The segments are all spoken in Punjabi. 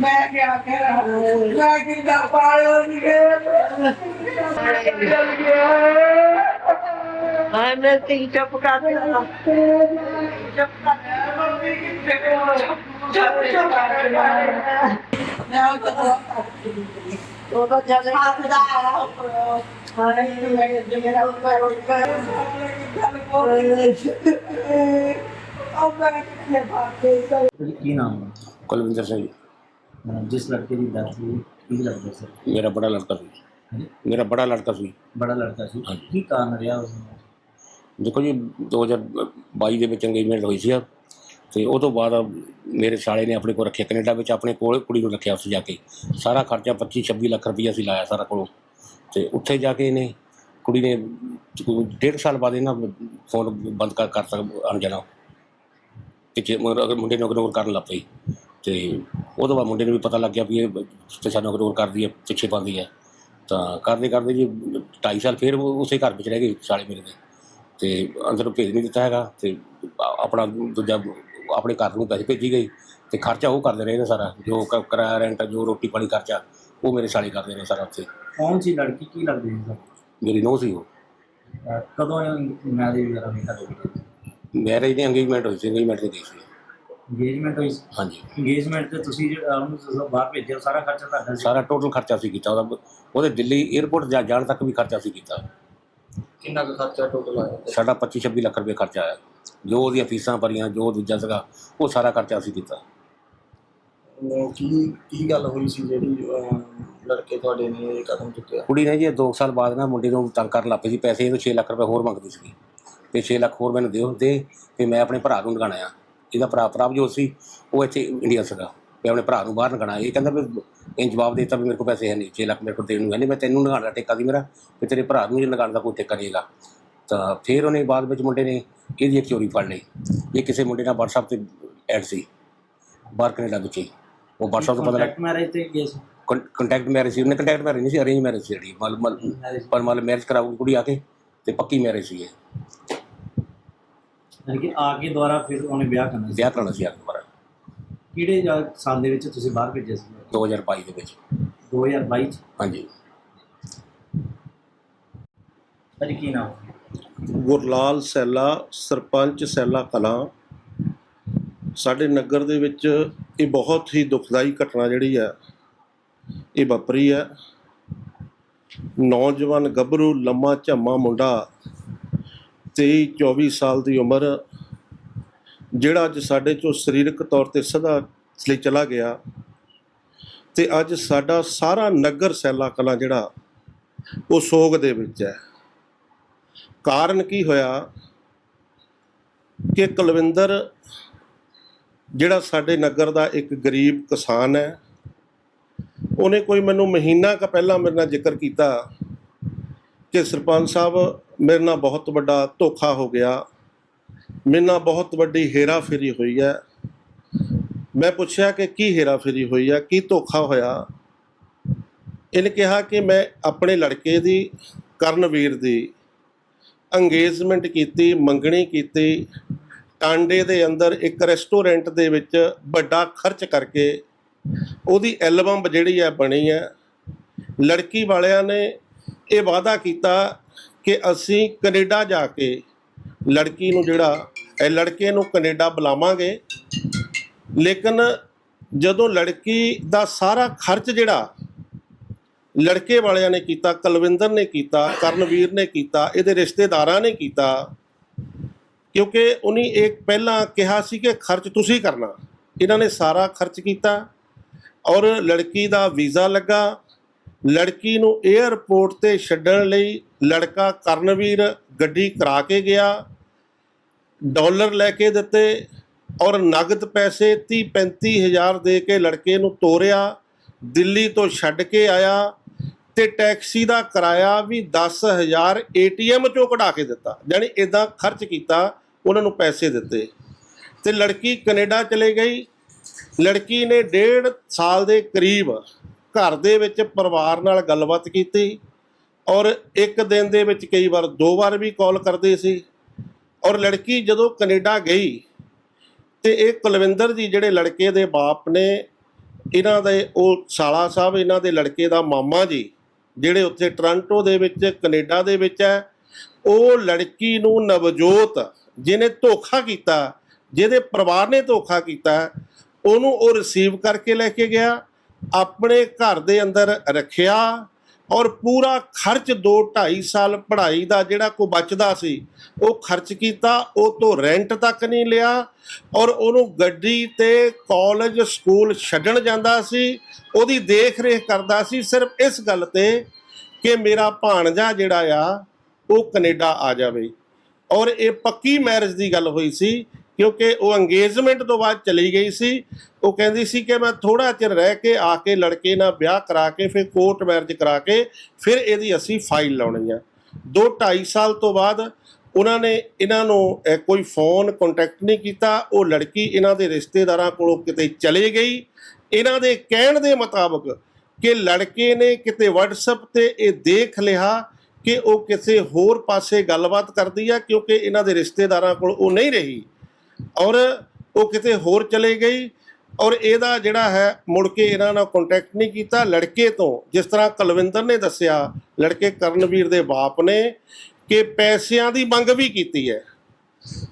ਮੈਂ ਕਿਆ ਕਰਾਂ ਮੈਂ ਕਿੰਦਾ ਪਾਲਿਓ ਨਹੀਂ ਹਾਂ ਮੈਂ ਤੀ ਚੁੱਪ ਕਰ ਚੁੱਪ ਕਰ ਮੰਮੀ ਕਿੱਥੇ ਚੁੱਪ ਚੁੱਪ ਕਰ ਮੈਂ ਉਹ ਤਾਂ ਉਹ ਤਾਂ ਜਦ ਖਾਦਾ ਹਾਂ ਮੈਂ ਜਿਹੜਾ ਉੱਪਰ ਉੱਪਰ ਉਹ ਮੈਂ ਕਿੱਥੇ ਭਾਗੇ ਜੀ, ਕੀ ਨਾਮ ਹੈ? ਕੁਲਵਿੰਦਰ ਸਿੰਘ। ਜੀ। ਅਹ ਜਿਸ ਲੜਕੇ ਦੀ ਡੈਥ ਹੋਈ ਕੀ ਲੱਗਦਾ ਸਰ ਮੇਰਾ ਬੜਾ ਲੜਕਾ ਸੀ। ਮੇਰਾ ਬੜਾ ਲੜਕਾ ਸੀ। ਬੜਾ ਲੜਕਾ ਸੀ। ਕੀ ਕਾਰਨ ਰਿਹਾ ਉਸ ਨੂੰ? ਦੇਖੋ ਜੀ 2022 ਦੇ ਵਿੱਚ ਇੰਗੇਜਮੈਂਟ ਹੋਈ ਸੀ ਤੇ ਉਹ ਤੋਂ ਬਾਅਦ ਮੇਰੇ ਸਾਲੇ ਨੇ ਆਪਣੇ ਕੋਲ ਰੱਖਿਆ, ਕੈਨੇਡਾ ਵਿੱਚ ਆਪਣੇ ਕੋਲ ਕੁੜੀ ਨੂੰ ਰੱਖਿਆ ਉੱਥੇ ਜਾ ਕੇ। ਸਾਰਾ ਖਰਚਾ 25 26 ਲੱਖ ਰੁਪਈਆ ਅਸੀਂ ਲਾਇਆ ਸਾਰਾ ਕੋਲੋਂ। ਤੇ ਉੱਥੇ ਜਾ ਕੇ ਇਹਨੇ ਕੁੜੀ ਨੇ ਡੇਢ ਸਾਲ ਬਾਅਦ ਇਹਨਾਂ ਫੋਨ ਬੰਦ ਕਰ ਕਰ ਸਕ ਅਣਜਾਣਾ ਪਿੱਛੇ ਅਗਰ ਮੁੰਡੇ ਨੂੰ ਇਗਨੋਰ ਕਰਨ ਲੱਗ ਪਈ ਤੇ ਉਹ ਤੋਂ ਬਾਅਦ ਮੁੰਡੇ ਨੂੰ ਵੀ ਪਤਾ ਲੱਗ ਗਿਆ ਵੀ ਇਹ ਤੇ ਸਾਨੂੰ ਇਗਨੋਰ ਕਰਦੀ ਹੈ, ਪਿੱਛੇ ਪਾਉਂਦੀ ਹੈ। ਤਾਂ ਕਰਦੇ ਕਰਦੇ ਜੀ 2.5 ਸਾਲ ਫਿਰ ਉਸੇ ਘਰ ਵਿੱਚ ਰਹਿ ਗਏ ਸਾਲੇ ਮੇਰੇ ਦੇ ਤੇ ਅੰਦਰੋਂ ਭੇਜ ਨਹੀਂ ਦਿੱਤਾ ਹੈਗਾ ਤੇ ਆਪਣਾ ਦੂਜਾ ਆਪਣੇ ਘਰ ਨੂੰ ਪੈਸੇ ਭੇਜੀ ਗਈ ਤੇ ਖਰਚਾ ਉਹ ਕਰਦੇ ਰਹੇ ਨੇ ਸਾਰਾ ਜੋ ਕ- ਕਿਰਾਇਆ ਰੈਂਟ ਜੋ ਰੋਟੀ ਪਾਣੀ ਖਰਚਾ ਉਹ ਮੇਰੇ ਸਾਲੇ ਕਰਦੇ ਨੇ ਸਾਰਾ ਉੱਥੇ। ਕੌਣ ਸੀ ਲੜਕੀ? ਕੀ ਲੱਗਦੀ ਸੀ ਮੇਰੀ ਨੋਹ ਸੀ ਉਹ। ਅਹ ਕਦੋਂ ਮੈਰਿਜ ਵਗੈਰਾ ਹੋਈ ਤੁਹਾਡੀ ਮੈਰਿਜ ਦੀ ਅੰਗੇਜਮੈਂਟ ਹੋਈ ਸੀ ਅੰਗੇਜਮੈਂਟ ਤੇ ਗਈ ਸੀ। ਇੰਗੇਜਮੈਂਟ ਹੋਈ ਹਾਂਜੀ। ਇੰਗੇਜਮੈਂਟ ਤੇ ਤੁਸੀਂ ਜਿਹੜਾ ਉਹਨੂੰ ਤੁਸੀਂ ਬਾਹਰ ਭੇਜਿਆ ਸਾਰਾ ਖਰਚਾ ਤੁਹਾਡਾ ਸੀ? ਸਾਰਾ ਟੋਟਲ ਖਰਚਾ ਸੀ ਕੀਤਾ। ਉਹਦਾ ਉਹਦੇ ਦਿੱਲੀ 에ਅਰਪੋਰਟ ਜਾ ਜਾਣ ਤੱਕ ਵੀ ਖਰਚਾ ਸੀ ਕੀਤਾ। ਕਿੰਨਾ ਕੁ ਖਰਚਾ ਟੋਟਲ ਆਇਆ ਸਾਡਾ 25 26 ਲੱਖ ਰੁਪਏ ਖਰਚਾ ਆਇਆ। ਜੋ ਉਹਦੀਆਂ ਫੀਸਾਂ ਭਰੀਆਂ ਜੋ ਦੂਜਾ ਸੀਗਾ ਉਹ ਸਾਰਾ ਖਰਚਾ ਅਸੀਂ ਕੀਤਾ ਅਮ ਕੀ ਕੀ ਗੱਲ ਹੋਈ ਸੀ ਜਿਹੜੀ ਅਮ, ਲੜਕੇ ਤੁਹਾਡੇ ਨੇ ਇਹ ਕਦਮ ਚੁੱਕਿਆ? ਕੁੜੀ ਨੇ ਜੀ 2 ਸਾਲ ਬਾਅਦ ਨਾ ਮੁੰਡੇ ਨੂੰ ਤੰਗ ਕਰਨ ਲੱਗ ਪਈ ਸੀ। ਪੈਸੇ ਇਹਨੂੰ 6 ਲੱਖ ਰੁਪਏ ਹੋਰ ਮੰਗਦੀ ਸੀ ਤੇ 6 ਲੱਖ ਹੋਰ ਮੈਨੂੰ ਦਿਓ ਦੇ ਤੇ ਮੈਂ ਆਪਣੇ ਭਰਾ ਨੂੰ ਲਗਾਣਾ ਆ ਇਹਦਾ ਭਰਾ ਪ੍ਰਭਜੋਤ ਸੀ ਉਹ ਇੱਥੇ ਇੰਡੀਆ ਸੀਗਾ। ਤੇ ਆਪਣੇ ਭਰਾ ਨੂੰ ਬਾਹਰ ਲਗਾਣਾ ਇਹ ਕਹਿੰਦਾ ਵੀ ਇਹ ਜਵਾਬ ਦੇ ਦਿੱਤਾ ਵੀ ਮੇਰੇ ਕੋਲ ਪੈਸੇ ਹੈ ਨਹੀਂ 6 ਲੱਖ ਮੇਰੇ ਕੋਲ ਦੇਣ ਨੂੰ ਹੈ ਨਹੀਂ। ਮੈਂ ਤੈਨੂੰ ਲਗਾਉਣ ਦਾ ਠੇਕਾ ਦੀ ਮੇਰਾ ਤੇ ਤੇਰੇ ਭਰਾ ਨੂੰ ਵੀ ਲਗਾਉਣ ਦਾ ਕੋਈ ਠੇਕਾ ਨਹੀਂਗਾ ਤਾਂ ਫਿਰ ਉਹਨੇ ਬਾਅਦ ਵਿੱਚ ਮੁੰਡੇ ਨੇ ਇਹਦੀ ਇੱਕ ਚੋਰੀ ਫੜ ਲਈ। ਇਹ ਕਿਸੇ ਮੁੰਡੇ ਨਾਲ WhatsApp ਤੇ ਐਡ ਸੀ ਬਾਹਰ ਕੈਨੇਡਾ ਵਿੱਚ ਉਹ WhatsApp ਤੋਂ ਪਤਾ ਲੱਗ ਮੈਰਿਜ ਤੇ ਗਏ ਸੀ। ਕੰਟੈਕਟ ਮੈਰਿਜ ਸੀ। ਉਹਨੇ ਕੰਟੈਕਟ ਮੈਰਿਜ ਨਹੀਂ ਸੀ ਅਰੇਂਜ ਮੈਰਿਜ ਸੀ ਜਿਹੜੀ। ਮਲ ਮਲ। ਪਰ ਮਲ ਮੈਰਿਜ ਕਰਾਉਗੀ ਕੁੜੀ ਆ ਕੇ ਤੇ ਪੱਕੀ ਮੈਰਿਜ ਸੀ ਇਹ। ਯਾਨੀ ਕਿ ਆ ਕੇ ਦੁਬਾਰਾ ਫਿਰ ਉਹਨੇ ਵਿਆਹ ਕਰਨਾ ਸੀ। ਵਿਆਹ ਕਰਾਉਣਾ ਸੀ ਅਕਬਰ ਕਿਹੜੇ ਜਾ- ਸਾਲ ਦੇ ਵਿੱਚ ਤੁਸੀਂ ਬਾਹਰ ਭੇਜਿਆ ਸੀ? 2022 ਦੇ ਵਿੱਚ। 2022 ਚ? ਹਾਂਜੀ। ਅਜੀ ਕੀ ਨਾਮ? ਗੁਰਲਾਲ ਸੈਲਾ ਸਰਪੰਚ ਸੈਲਾ ਕਲਾਂ। ਸਾਡੇ ਨਗਰ ਦੇ ਵਿੱਚ ਇਹ ਬਹੁਤ ਹੀ ਦੁਖਦਾਈ ਘਟਨਾ ਜਿਹੜੀ ਹੈ ਇਹ ਵਾਪਰੀ ਹੈ ਨੌਜਵਾਨ ਗੱਭਰੂ ਲੰਮਾ ਝੰਮਾ ਮੁੰਡਾ 23 24 ਸਾਲ ਦੀ ਉਮਰ ਜਿਹੜਾ ਅੱਜ ਸਾਡੇ ਚੋਂ ਸਰੀਰਕ ਤੌਰ ਤੇ ਸਦਾ ਲਈ ਚਲਾ ਗਿਆ ਤੇ ਅੱਜ ਸਾਡਾ ਸਾਰਾ ਨਗਰ ਸੈਲਾ ਕਲਾਂ ਜਿਹੜਾ, ਉਹ ਸੋਗ ਦੇ ਵਿੱਚ ਹੈ। ਕਾਰਨ ਕੀ ਹੋਇਆ ਕਿ ਕੁਲਵਿੰਦਰ, ਜਿਹੜਾ ਸਾਡੇ ਨਗਰ ਦਾ ਇੱਕ ਗਰੀਬ ਕਿਸਾਨ ਹੈ, ਉਹਨੇ ਕੋਈ ਮੈਨੂੰ ਮਹੀਨਾ ਕ ਪਹਿਲਾਂ ਮੇਰੇ ਨਾਲ ਜ਼ਿਕਰ ਕੀਤਾ ਕਿ ਸਰਪੰਚ ਸਾਹਿਬ, ਮੇਰੇ ਨਾਲ ਬਹੁਤ ਵੱਡਾ ਧੋਖਾ ਹੋ ਗਿਆ। ਮੇਰੇ ਬਹੁਤ ਵੱਡੀ ਹੇਰਾਫੇਰੀ ਹੋਈ ਹੈ। ਮੈਂ ਪੁੱਛਿਆ ਕਿ ਕੀ ਹੇਰਾਫੇਰੀ ਹੋਈ ਹੈ, ਕੀ ਧੋਖਾ ਹੋਇਆ? ਇਹਨੇ ਕਿਹਾ ਕਿ ਮੈਂ ਆਪਣੇ ਲੜਕੇ ਦੀ, ਕਰਨਵੀਰ ਦੀ ਅੰਗੇਜਮੈਂਟ ਕੀਤੀ, ਮੰਗਣੀ ਕੀਤੀ। ਟਾਂਡੇ ਦੇ ਅੰਦਰ ਇੱਕ ਰੈਸਟੋਰੈਂਟ ਦੇ ਵਿੱਚ ਵੱਡਾ ਖਰਚ ਕਰਕੇ ਉਹਦੀ ਐਲਬਮ ਜਿਹੜੀ ਹੈ ਬਣੀ ਹੈ। ਲੜਕੀ ਵਾਲਿਆਂ ਨੇ ਇਹ ਵਾਅਦਾ ਕੀਤਾ ਕਿ ਅਸੀਂ ਕੈਨੇਡਾ ਜਾ ਕੇ ਲੜਕੀ ਨੂੰ ਜਿਹੜਾ, ਇਹ ਲੜਕੇ ਨੂੰ ਕੈਨੇਡਾ ਬੁਲਾਵਾਂਗੇ। ਲੇਕਿਨ ਜਦੋਂ ਲੜਕੀ ਦਾ ਸਾਰਾ ਖਰਚ ਜਿਹੜਾ ਲੜਕੇ ਵਾਲਿਆਂ ਨੇ ਕੀਤਾ, ਕਲਵਿੰਦਰ ਨੇ ਕੀਤਾ, ਕਰਨਵੀਰ ਨੇ ਕੀਤਾ, ਇਹਦੇ ਰਿਸ਼ਤੇਦਾਰਾਂ ਨੇ ਕੀਤਾ, ਕਿਉਂਕਿ ਉਹਨੇ ਇੱਕ ਪਹਿਲਾਂ ਕਿਹਾ ਸੀ ਕਿ ਖਰਚ ਤੁਸੀਂ ਕਰਨਾ। ਇਹਨਾਂ ਨੇ ਸਾਰਾ ਖਰਚ ਕੀਤਾ ਔਰ ਲੜਕੀ ਦਾ ਵੀਜ਼ਾ ਲੱਗਾ। ਲੜਕੀ ਨੂੰ 에ਅਰਪੋਰਟ ਤੇ ਛੱਡਣ ਲਈ ਲੜਕਾ ਕਰਨਵੀਰ ਗੱਡੀ ਕਰਾ ਕੇ ਗਿਆ। ਡਾਲਰ ਲੈ ਕੇ ਦਿੱਤੇ ਔਰ ਨਗਦ ਪੈਸੇ 30 35 ਹਜ਼ਾਰ ਦੇ ਕੇ ਲੜਕੇ ਨੂੰ ਤੋਰਿਆ, ਦਿੱਲੀ ਤੋਂ ਛੱਡ ਕੇ ਆਇਆ ਤੇ ਟੈਕਸੀ ਦਾ ਕਿਰਾਇਆ ਵੀ 10000 ਏਟੀਐਮ ਚੋਂ ਕਢਾ ਕੇ ਦਿੱਤਾ ਯਾਨੀ ਇਦਾਂ ਖਰਚ ਕੀਤਾ, ਉਹਨਾਂ ਨੂੰ ਪੈਸੇ ਦਿੱਤੇ। ਤੇ ਲੜਕੀ ਕੈਨੇਡਾ ਚਲੇ ਗਈ। ਲੜਕੀ ਨੇ ਡੇਢ ਸਾਲ ਦੇ ਕਰੀਬ ਘਰ ਦੇ ਵਿੱਚ ਪਰਿਵਾਰ ਨਾਲ ਗੱਲਬਾਤ ਕੀਤੀ ਔਰ ਇੱਕ ਦਿਨ ਦੇ ਵਿੱਚ ਕਈ ਵਾਰ ਦੋ ਵਾਰ ਵੀ ਕਾਲ ਕਰਦੇ ਸੀ। ਔਰ ਲੜਕੀ ਜਦੋਂ ਕੈਨੇਡਾ ਗਈ ਤੇ ਇਹ ਕੁਲਵਿੰਦਰ ਜੀ ਜਿਹੜੇ ਲੜਕੇ ਦੇ ਬਾਪ ਨੇ, ਇਹਨਾਂ ਦੇ ਉਹ ਸਾਲਾ ਸਾਹਿਬ, ਇਹਨਾਂ ਦੇ ਲੜਕੇ ਦਾ ਮਾਮਾ ਜੀ, ਜਿਹੜੇ ਉੱਥੇ ਟੋਰਾਂਟੋ ਦੇ ਵਿੱਚ, ਕੈਨੇਡਾ ਦੇ ਵਿੱਚ ਹੈ, ਉਹ ਲੜਕੀ ਨੂੰ ਨਵਜੋਤ ਜਿਹਨੇ ਧੋਖਾ ਕੀਤਾ, ਜਿਹਦੇ ਪਰਿਵਾਰ ਨੇ ਧੋਖਾ ਕੀਤਾ, ਉਹਨੂੰ ਉਹ ਰਿਸੀਵ ਕਰਕੇ ਲੈ ਕੇ ਗਿਆ, ਆਪਣੇ ਘਰ ਦੇ ਅੰਦਰ ਰੱਖਿਆ ਔਰ ਪੂਰਾ ਖਰਚ 2 2.5 ਸਾਲ ਪੜ੍ਹਾਈ ਦਾ ਜਿਹੜਾ ਕੋ ਬਚਦਾ ਸੀ, ਉਹ ਖਰਚ ਕੀਤਾ, ਉਹ ਤੋਂ ਰੈਂਟ ਤੱਕ ਨਹੀਂ ਲਿਆ ਔਰ ਉਹਨੂੰ ਗੱਡੀ ਤੇ ਕਾਲਜ ਸਕੂਲ ਛੱਡਣ ਜਾਂਦਾ ਸੀ, ਉਹਦੀ ਦੇਖ ਰੇਖ ਕਰਦਾ ਸੀ, ਸਿਰਫ ਇਸ ਗੱਲ ਤੇ ਕਿ ਮੇਰਾ ਭਾਣਜਾ ਜਿਹੜਾ ਆ, ਉਹ ਕੈਨੇਡਾ ਆ ਜਾਵੇ। ਔਰ ਇਹ ਪੱਕੀ ਮੈਰਿਜ ਦੀ ਗੱਲ ਹੋਈ ਸੀ ਕਿਉਂਕਿ ਉਹ ਅੰਗੇਜਮੈਂਟ ਤੋਂ ਬਾਅਦ ਚਲੀ ਗਈ ਸੀ। ਉਹ ਕਹਿੰਦੀ ਸੀ ਕਿ ਮੈਂ ਥੋੜਾ ਚਿਰ ਰਹਿ ਕੇ ਆ ਕੇ ਲੜਕੇ ਨਾਲ ਵਿਆਹ ਕਰਾ ਕੇ, ਫਿਰ ਕੋਰਟ ਮੈਰਿਜ ਕਰਾ ਕੇ, ਫਿਰ ਇਹਦੀ ਅਸੀਂ ਫਾਈਲ ਲਾਉਣੀ ਆ। 2 2.5 ਸਾਲ ਤੋਂ ਬਾਅਦ ਉਹਨਾਂ ਨੇ ਇਹਨਾਂ ਨੂੰ ਕੋਈ ਫੋਨ ਕੰਟੈਕਟ ਨਹੀਂ ਕੀਤਾ। ਉਹ ਲੜਕੀ ਇਹਨਾਂ ਦੇ ਰਿਸ਼ਤੇਦਾਰਾਂ ਕੋਲੋਂ ਕਿਤੇ ਚਲੇ ਗਈ। ਇਹਨਾਂ ਦੇ ਕਹਿਣ ਦੇ ਮੁਤਾਬਕ ਕਿ ਲੜਕੇ ਨੇ ਕਿਤੇ WhatsApp ਤੇ ਇਹ ਦੇਖ ਲਿਆ ਕਿ ਉਹ ਕਿਸੇ ਹੋਰ ਪਾਸੇ ਗੱਲਬਾਤ ਕਰਦੀ ਆ, ਕਿਉਂਕਿ ਇਹਨਾਂ ਦੇ ਰਿਸ਼ਤੇਦਾਰਾਂ ਕੋਲ ਉਹ ਨਹੀਂ ਰਹੀ। ਔਰ ਉਹ ਕਿਤੇ ਹੋਰ ਚਲੇ ਗਈ ਔਰ ਇਹਦਾ ਜਿਹੜਾ ਹੈ, ਮੁੜ ਕੇ ਇਹਨਾਂ ਨਾਲ ਕੰਟੈਕਟ ਨਹੀਂ ਕੀਤਾ। ਲੜਕੇ ਤੋਂ, ਜਿਸ ਤਰ੍ਹਾਂ ਕੁਲਵਿੰਦਰ ਨੇ ਦੱਸਿਆ, ਲੜਕੇ ਕਰਨਵੀਰ ਦੇ ਬਾਪ ਨੇ ਕਿ ਪੈਸਿਆਂ ਦੀ ਮੰਗ ਵੀ ਕੀਤੀ ਹੈ।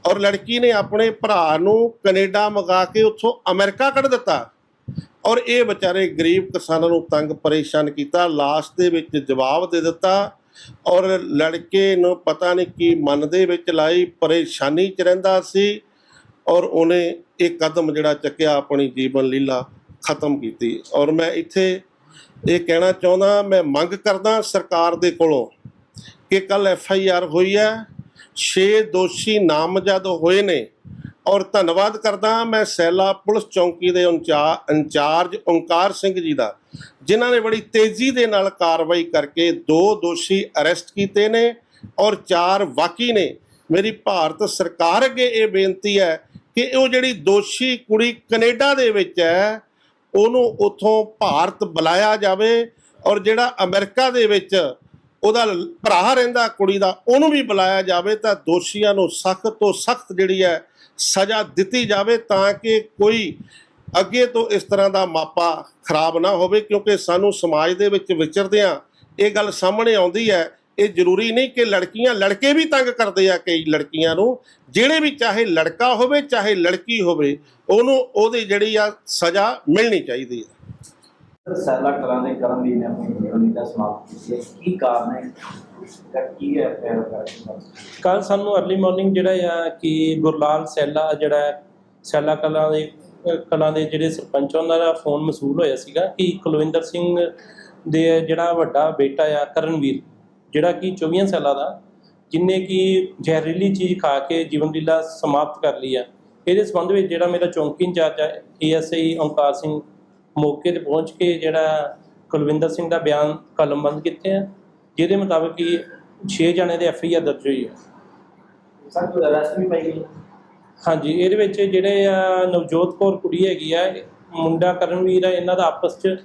ਔਰ ਲੜਕੀ ਨੇ ਆਪਣੇ ਭਰਾ ਨੂੰ ਕੈਨੇਡਾ ਮੰਗਾ ਕੇ ਉੱਥੋਂ ਅਮਰੀਕਾ ਕੱਢ ਦਿੱਤਾ। ਔਰ ਇਹ ਵਿਚਾਰੇ ਗਰੀਬ ਕਿਸਾਨਾਂ ਨੂੰ ਤੰਗ ਪਰੇਸ਼ਾਨ ਕੀਤਾ ਲਾਸਟ ਦੇ ਵਿੱਚ ਜਵਾਬ ਦੇ ਦਿੱਤਾ। ਔਰ ਲੜਕੇ ਨੂੰ ਪਤਾ ਨਹੀਂ ਕੀ ਮਨ ਦੇ ਵਿੱਚ ਲਾਈ, ਪਰੇਸ਼ਾਨੀ ਚ ਰਹਿੰਦਾ ਸੀ। ਔਰ ਉਹਨੇ ਇਹ ਕਦਮ ਜਿਹੜਾ ਚੱਕਿਆ ਆਪਣੀ ਜੀਵਨ ਲੀਲਾ ਖਤਮ ਕੀਤੀ। ਔਰ ਮੈਂ ਇੱਥੇ ਇਹ ਕਹਿਣਾ ਚਾਹੁੰਦਾ, ਮੈਂ ਮੰਗ ਕਰਦਾ ਸਰਕਾਰ ਦੇ ਕੋਲੋਂ ਕਿ ਕੱਲ ਐਫ ਆਈ ਆਰ ਹੋਈ ਹੈ 6 ਦੋਸ਼ੀ ਨਾਮਜ਼ਦ ਹੋਏ ਨੇ। ਔਰ ਧੰਨਵਾਦ ਕਰਦਾ ਮੈਂ ਸੈਲਾ ਪੁਲਿਸ ਚੌਂਕੀ ਦੇ ਇੰਚਾ- ਇੰਚਾਰਜ ਓਂਕਾਰ ਸਿੰਘ ਜੀ ਦਾ, ਜਿਨ੍ਹਾਂ ਨੇ ਬੜੀ ਤੇਜ਼ੀ ਦੇ ਨਾਲ ਕਾਰਵਾਈ ਕਰਕੇ ਦੋ ਦੋਸ਼ੀ ਅਰੈਸਟ ਕੀਤੇ ਨੇ ਔਰ ਚਾਰ ਵਾਕੀ ਨੇ। ਮੇਰੀ ਭਾਰਤ ਸਰਕਾਰ ਅੱਗੇ ਇਹ ਬੇਨਤੀ ਹੈ ਕਿ ਉਹ ਜਿਹੜੀ ਦੋਸ਼ੀ ਕੁੜੀ ਕੈਨੇਡਾ ਦੇ ਵਿੱਚ ਹੈ, ਉਹਨੂੰ ਉਥੋਂ ਭਾਰਤ ਬੁਲਾਇਆ ਜਾਵੇ ਔਰ ਜਿਹੜਾ ਅਮਰੀਕਾ ਦੇ ਵਿੱਚ ਉਹਦਾ ਭਰਾ ਰਹਿੰਦਾ ਕੁੜੀ ਦਾ, ਉਹਨੂੰ ਵੀ ਬੁਲਾਇਆ ਜਾਵੇ ਤਾਂ ਦੋਸ਼ੀਆਂ ਨੂੰ ਸਖਤ ਤੋਂ ਸਖਤ ਜਿਹੜੀ ਹੈ ਸਜ਼ਾ ਦਿੱਤੀ ਜਾਵੇ ਤਾਂ ਕਿ ਕੋਈ ਅੱਗੇ ਤੋਂ ਇਸ ਤਰ੍ਹਾਂ ਦਾ ਮਾਪਾ ਖਰਾਬ ਨਾ ਹੋਵੇ ਕਿਉਂਕਿ ਸਾਨੂੰ ਸਮਾਜ ਦੇ ਵਿੱਚ ਵਿਚਰਦਿਆਂ ਇਹ ਗੱਲ ਸਾਹਮਣੇ ਆਉਂਦੀ ਹੈ ਇਹ ਜ਼ਰੂਰੀ ਨਹੀਂ ਕਿ ਲੜਕੀਆਂ ਲੜਕੇ ਵੀ ਤੰਗ ਕਰਦੇ ਆ ਕਈ ਲੜਕੀਆਂ ਨੂੰ ਜਿਹੜੇ ਵੀ ਚਾਹੇ ਲੜਕਾ ਹੋਵੇ ਚਾਹੇ ਲੜਕੀ ਹੋਵੇ ਉਹਨੂੰ ਉਹਦੀ ਜਿਹੜੀ ਆ ਸਜ਼ਾ ਮਿਲਣੀ ਚਾਹੀਦੀ ਹੈ। ਸੈਲਾ ਕਲਾਂ ਦੇ ਕਰਮਵੀਰ ਨੇ ਆਪਣੀ ਜੀਵਨ ਦਾ ਸਮਾਪਤ ਕੀਤੀ ਹੈ। ਕੀ ਕਾਰਨ ਹੈ? ਤਾਂ ਕੀ ਹੈ ਫਿਰ ਕਰਕੇ ਕੱਲ ਸਾਨੂੰ ਅਰਲੀ ਮਾਰਨਿੰਗ ਜਿਹੜਾ ਆ ਕਿ ਗੁਰਲਾਲ ਸੈਲਾ ਜਿਹੜਾ ਹੈ, ਸੈਲਾ ਕਲਾਂ ਦੇ ਕਲਾਂ ਦੇ ਜਿਹੜੇ ਸਰਪੰਚ ਉਹਨਾਂ ਦਾ ਫੋਨ ਮਸੂਲ ਹੋਇਆ ਸੀਗਾ ਕਿ ਕੁਲਵਿੰਦਰ ਸਿੰਘ ਦੇ ਜਿਹੜਾ ਵੱਡਾ ਬੇਟਾ ਆ ਕਰਨਵੀਰ। ਜਿਹੜਾ ਕਿ 24 ਸਾਲਾਂ ਦਾ ਜਿਨੇ ਕਿ ਜ਼ਹਿਰੀਲੀ ਚੀਜ਼ ਖਾ ਕੇ ਜੀਵਨ ਲੀਲਾ ਸਮਾਪਤ ਕਰ ਲਈ ਆ। ਇਹਦੇ ਸੰਬੰਧ ਵਿੱਚ ਜਿਹੜਾ ਮੇਰਾ ਚੌਂਕੀ ਇੰਚਾਰਜ ਹੈ ਏਐਸਆਈ ਓਂਕਾਰ ਸਿੰਘ ਮੌਕੇ ਤੇ ਪਹੁੰਚ ਕੇ ਜਿਹੜਾ ਕੁਲਵਿੰਦਰ ਸਿੰਘ ਦਾ ਬਿਆਨ ਕਲਮਬੰਦ ਕੀਤੇ ਆ ਜਿਹਦੇ ਮੁਤਾਬਕ ਕਿ 6 ਜਣੇ ਦੇ ਐਫਆਈਆਰ ਦਰਜ ਹੋਈ ਹੈ ਸਰ ਕੋਈ ਅਰੈਸਟ ਵੀ ਪਈ ਗਈ? ਹਾਂਜੀ ਇਹਦੇ ਵਿੱਚ ਜਿਹੜੇ ਆ ਨਵਜੋਤ ਕੌਰ ਕੁੜੀ ਹੈਗੀ ਆ ਮੁੰਡਾ ਕਰਨਵੀਰ ਆ ਇਹਨਾਂ ਦਾ ਆਪਸ ਚ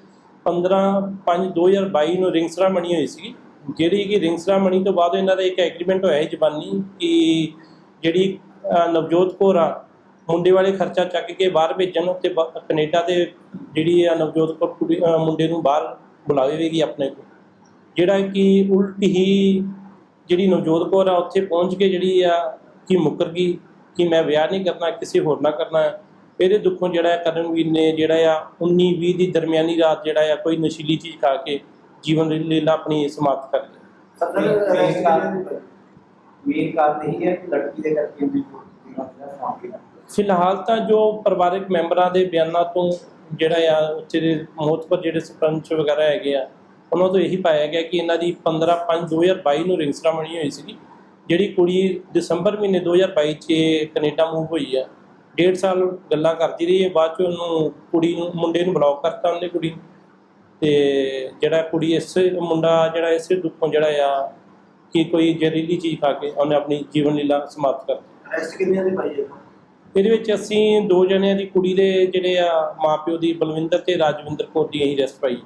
15 5 2022 ਨੂੰ ਰਿੰਗ ਸਰਾਮਣੀ ਹੋਈ ਸੀ। ਜਿਹੜੀ ਕਿ ਰਿੰਗ ਸਰਾਮਣੀ ਤੋਂ ਬਾਅਦ ਇਹਨਾਂ ਦਾ ਇੱਕ ਐਗਰੀਮੈਂਟ ਹੋਇਆ ਹੈ ਜ਼ਬਾਨੀ ਕਿ ਜਿਹੜੀ ਨਵਜੋਤ ਕੌਰ ਆ, ਮੁੰਡੇ ਵਾਲੇ ਖਰਚਾ ਚੱਕ ਕੇ ਬਾਹਰ ਭੇਜਣ ਤੇ ਕੈਨੇਡਾ ਦੇ ਜਿਹੜੀ ਆ ਨਵਜੋਤ ਕੌਰ ਕੁੜੀ ਮੁੰਡੇ ਨੂੰ ਬਾਹਰ ਬੁਲਾਵੇਗੀ ਆਪਣੇ ਕੋਲ। ਜਿਹੜਾ ਕਿ ਉਲਟ ਹੀ ਜਿਹੜੀ ਨਵਜੋਤ ਕੌਰ ਆ, ਉੱਥੇ ਪਹੁੰਚ ਕੇ ਜਿਹੜੀ ਆ, ਕਿ ਮੁੱਕਰ ਗਈ, ਕਿ ਮੈਂ ਵਿਆਹ ਨਹੀਂ ਕਰਨਾ, ਕਿਸੇ ਹੋਰ ਨਾਲ ਕਰਨਾ, ਇਹਦੇ ਦੁੱਖੋਂ ਜਿਹੜਾ ਕਰਨਵੀਰ ਨੇ ਜਿਹੜਾ ਆ 19 20 ਦੀ ਦਰਮਿਆਨੀ ਰਾਤ ਜਿਹੜਾ ਆ, ਕੋਈ ਨਸ਼ੀਲੀ ਚੀਜ਼ ਖਾ ਕੇ ਜੀਵਨ ਲੀਲਾ ਆਪਣੀ ਸਮਾਪਤ ਕਰ ਲਈ ਕਾਰਨ ਮੇਨ ਕਾਰਨ ਇਹ ਹੈ ਕਿ ਲੜਕੀ ਦੇ ਕਰਕੇ ਵੀ ਜੀਵਨ ਦਾ ਸਮਾਪਤ ਕੀਤਾ ਫਿਲਹਾਲ ਤਾਂ ਜੋ ਪਰਿਵਾਰਕ ਮੈਂਬਰਾਂ ਦੇ ਬਿਆਨਾਂ ਤੋਂ ਜਿਹੜਾ ਆ ਉੱਥੇ ਦੇ ਮੋਹਤਬਰ ਜਿਹੜੇ ਸਰਪੰਚ ਵਗੈਰਾ ਹੈਗੇ ਆ ਉਹਨਾਂ ਤੋਂ ਇਹੀ ਪਾਇਆ ਗਿਆ ਕਿ ਇਹਨਾਂ ਦੀ 15 5 2022 ਨੂੰ ਰਿੰਗ ਸਰਾਮਣੀ ਹੋਈ ਸੀਗੀ ਜਿਹੜੀ ਕੁੜੀ ਦਸੰਬਰ ਮਹੀਨੇ 2022 ਚ ਕੈਨੇਡਾ ਮੂਵ ਹੋਈ ਆ। ਡੇਢ ਸਾਲ ਗੱਲਾਂ ਕਰਦੀ ਰਹੀ ਹੈ ਬਾਅਦ ਚ ਉਹਨੂੰ ਕੁੜੀ ਨੂੰ ਮੁੰਡੇ ਨੂੰ ਬਲੌਕ ਕਰਤਾ ਉਹਨੇ ਕੁੜੀ ਨੂੰ। ਤੇ ਜਿਹੜਾ ਕੁੜੀ ਇਸੇ ਮੁੰਡਾ ਜਿਹੜਾ ਇਸੇ ਦੁੱਖੋਂ ਜਿਹੜਾ ਆ ਕਿ ਕੋਈ ਜ਼ਹਿਰੀਲੀ ਚੀਜ਼ ਖਾ ਕੇ ਉਹਨੇ ਆਪਣੀ ਜੀਵਨ ਲੀਲਾ ਸਮਾਪਤ ਕਰ ਦਿੱਤੀ। ਅਰੈਸਟ ਕਿੰਨੇ ਦੀ ਪਾਈ ਹੈ ਇਹਦੇ ਵਿੱਚ ਅਸੀਂ ਦੋ ਜਣਿਆਂ ਦੀ ਕੁੜੀ ਦੇ ਜਿਹੜੇ ਆ ਮਾਪਿਓ ਦੀ ਬਲਵਿੰਦਰ ਤੇ ਰਾਜਵਿੰਦਰ ਕੌਰ ਦੀ ਅਸੀਂ ਰੈਸਟ ਪਾਈ